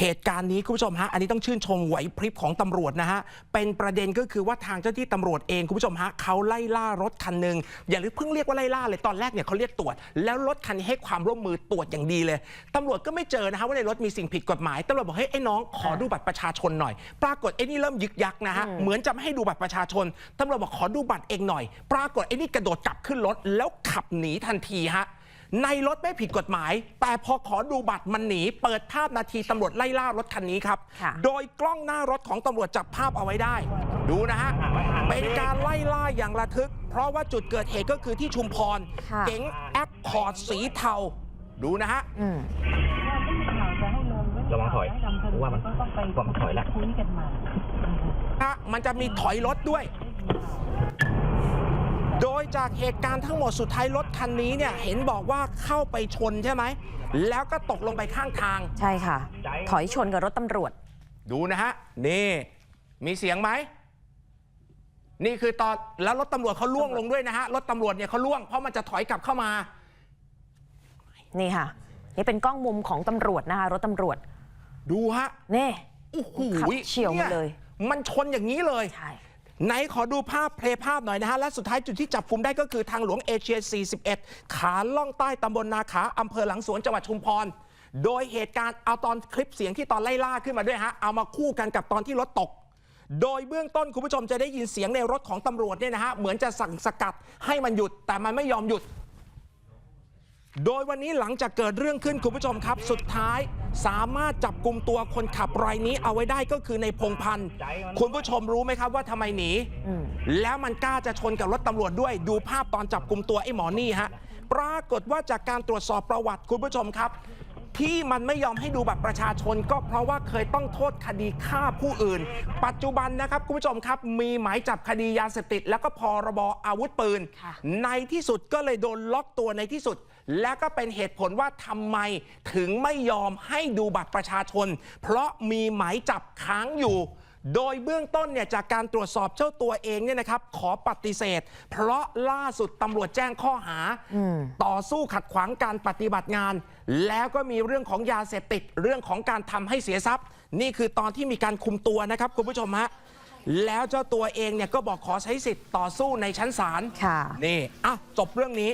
เหตุการณ์นี้คุณผู้ชมฮะ อันนี้ต้องชื่นชมไหวพริบของตำรวจนะฮะ เป็นประเด็นก็คือว่าทางเจ้าที่ตำรวจเองคุณผู้ชมฮะเขาไล่ล่ารถคันหนึ่งอย่าลืมเพิ่งเรียกว่าไล่ล่าเลยตอนแรกเนี่ยเขาเรียกตรวจ แล้วรถคันนี้ให้ความร่วมมือตรวจอย่างดีเลยตำรวจก็ไม่เจอนะฮะว่าในรถมีสิ่งผิดกฎหมายตำรวจบอกเฮ้ยไอ้น้องขอดูบัตรประชาชนหน่อย ปรากฏไอ้นี่เริ่มยึกยักนะฮะเหมือนจะไม่ให้ดูบัตรประชาชนตำรวจบอกขอดูบัตรเองหน่อย ปรากฏไอ้นี่กระโดดกลับขึ้นรถแล้วขับหนีทันทีฮะ ในรถไม่ผิดกฎหมาย แต่พอขอดูบัตรมันหนี เปิดภาพนาทีตำรวจไล่ล่ารถคันนี้ครับ ค่ะ โดยกล้องหน้ารถของตำรวจจับภาพเอาไว้ได้ ดูนะฮะ เป็นการไล่ล่าอย่างระทึก เพราะว่าจุดเกิดเหตุก็คือที่ชุมพร ค่ะ เก๋งแอคคอร์ดสีเทา ดูนะฮะ อืม ระวังถอยเพราะว่ามันว่ามันถอยแล้วคุยกันมา ฮะมันจะมีถอยรถด้วยโดย จากเหตุการณ์ทั้งหมดสุดท้ายรถคันนี้เนี่ยเห็นบอกว่าเข้าไปชนใช่ไหม แล้วก็ตกลงไปข้างทาง ใช่ค่ะ ถอยชนกับรถตำรวจ ดูนะฮะ นี่ มีเสียงไหม นี่คือตอนแล้วรถตำรวจเขาล่วงลงด้วยนะฮะ รถตำรวจเนี่ยเขาล่วงเพราะมันจะถอยกลับเข้ามา นี่ค่ะ นี่เป็นกล้องมุมของตำรวจนะคะรถตำรวจ ดูฮะ นี่โอ้โหขับเฉียวมาเลยนี่มันชนอย่างนี้เลยใช่ ไหนขอดูภาพเพลย์ภาพหน่อยนะฮะ และสุดท้ายจุดที่จับกลุมได้ก็คือทางหลวงเอเชีย 41 ขาล่องใต้ตำบลนาขาอำเภอหลังสวนจังหวัดชุมพร โดยเหตุการณ์เอาตอนคลิปเสียงที่ตอนไล่ล่าขึ้นมาด้วยฮะ เอามาคู่กันกับตอนที่รถตก โดยเบื้องต้นคุณผู้ชมจะได้ยินเสียงในรถของตำรวจเนี่ยนะฮะ เหมือนจะสั่งสกัดให้มันหยุดแต่มันไม่ยอมหยุด โดยวันนี้หลังจากเกิดเรื่องขึ้นคุณผู้ชมครับ สุดท้าย สามารถจับกลุ่มตัวคนขับรายนี้เอาไว้ได้ก็คือในพงพันธ์คุณผู้ชมรู้ไหมครับว่าทำไมหนีอืมแล้วมันกล้าจะชนกับรถตำรวจด้วย ดูภาพตอนจับกลุ่มตัวไอ้หมอนี่ฮะปรากฏว่าจากการตรวจสอบประวัติคุณผู้ชมครับ ที่มันไม่ยอมให้ดูบัตรประชาชน ก็เพราะว่าเคยต้องโทษคดีฆ่าผู้อื่น ปัจจุบันนะครับคุณผู้ชมครับ มีหมายจับคดียาเสพติด แล้วก็พรบอาวุธปืนค่ะในที่สุดก็เลยโดนล็อกตัวในที่สุด และก็เป็นเหตุผลว่าทำไมถึงไม่ยอมให้ดูบัตรประชาชน เพราะมีหมายจับค้างอยู่โดยเบื้องต้นเนี่ยจากการตรวจสอบเจ้าตัวเองเนี่ยนะครับ ขอปฏิเสธ เพราะล่าสุดตำรวจแจ้งข้อหาอืมต่ อสู้ขัดขวางการปฏิบัติงาน แล้วก็มีเรื่องของยาเสพติดเรื่องของการทำให้เสียทรัพย์ นี่คือตอนที่มีการคุมตัวนะครับคุณผู้ชมฮะแล้วเจ้าตัวเองเนี่ยก็บอกขอใช้สิทธิ์ต่อสู้ในชั้นศาลค่ะนี่อะจบเรื่องนี้